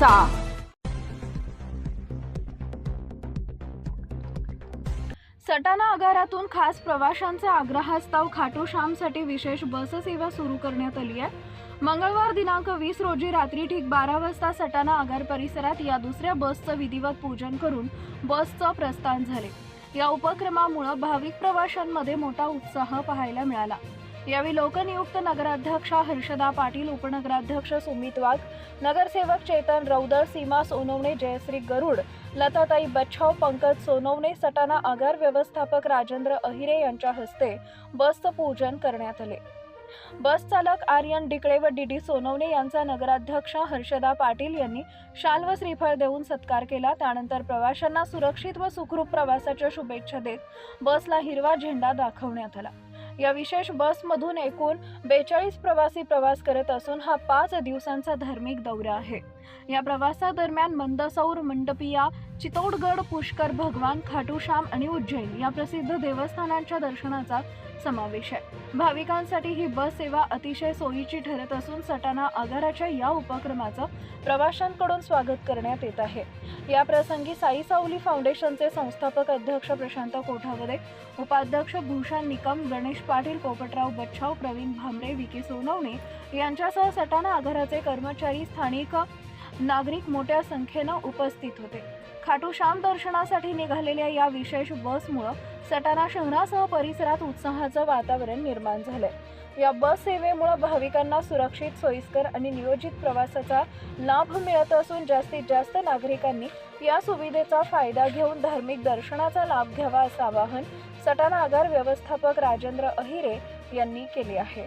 करायचा सटाणा आगारातून खास प्रवाशांचा आग्रहास्तव खाटू श्यामसाठी विशेष बससेवा सुरू करण्यात आली आहे. मंगळवार दिनांक वीस रोजी रात्री ठीक बारा वाजता सटाणा आगार परिसरात या दुसऱ्या बसचं विधिवत पूजन करून बसचं प्रस्थान झाले. या उपक्रमामुळे भाविक प्रवाशांमध्ये मोठा उत्साह पाहायला मिळाला. यावेळी लोकनियुक्त नगराध्यक्षा हर्षदा पाटील उपनगराध्यक्ष सुमित वाघ नगरसेवक चेतन रौदळ सीमा सोनवणे जयश्री गरुड लताताई बच्छाव पंकज सोनवणे सटाणा आगार व्यवस्थापक राजेंद्र अहिरे यांच्या हस्ते बसचं पूजन करण्यात आले. बस चालक आर्यन डिकळे व डी डी सोनवणे यांचा नगराध्यक्ष हर्षदा पाटील यांनी शाल व श्रीफळ देऊन सत्कार केला. त्यानंतर प्रवाशांना सुरक्षित व सुखरूप प्रवासाच्या शुभेच्छा देत बसला हिरवा झेंडा दाखवण्यात आला. या विशेष बसमधून एकूण बेचाळीस प्रवासी प्रवास करत असून हा पाच दिवसांचा धार्मिक दौरा आहे. या प्रवासादरम्यान मंदसौर मंडपिया चितौडगड पुष्कर भगवान खाटूश्याम आणि उज्जैन या प्रसिद्ध देवस्थानांच्या दर्शनाचा समावेश आहे. भाविकांसाठी ही बस सेवा अतिशय सोयीची ठरत असून सटाणा आगाराच्या या उपक्रमाचं प्रवाशांकडून स्वागत करण्यात येत आहे. या प्रसंगी साई सावली फाउंडेशनचे संस्थापक अध्यक्ष प्रशांत कोठावदे उपाध्यक्ष भूषण निकम गणेश पाटील पोपटराव बच्छाव प्रवीण भामरे विकी सोनवणे यांच्यासह सटाणा आगाराचे कर्मचारी स्थानिक नागरिक मोठ्या संख्येनं उपस्थित होते. खाटू श्याम दर्शनासाठी निघालेल्या या विशेष बसमुळं सटाणा शहरासह परिसरात उत्साहाचं वातावरण निर्माण झालंय. या बस सेवेमुळे भाविकांना सुरक्षित सोयीस्कर आणि नियोजित प्रवासाचा लाभ मिळत असून जास्तीत जास्त नागरिकांनी या सुविधेचा फायदा घेऊन धार्मिक दर्शनाचा लाभ घ्यावा असं आवाहन सटाणा आगार व्यवस्थापक राजेंद्र अहिरे यांनी केले आहे.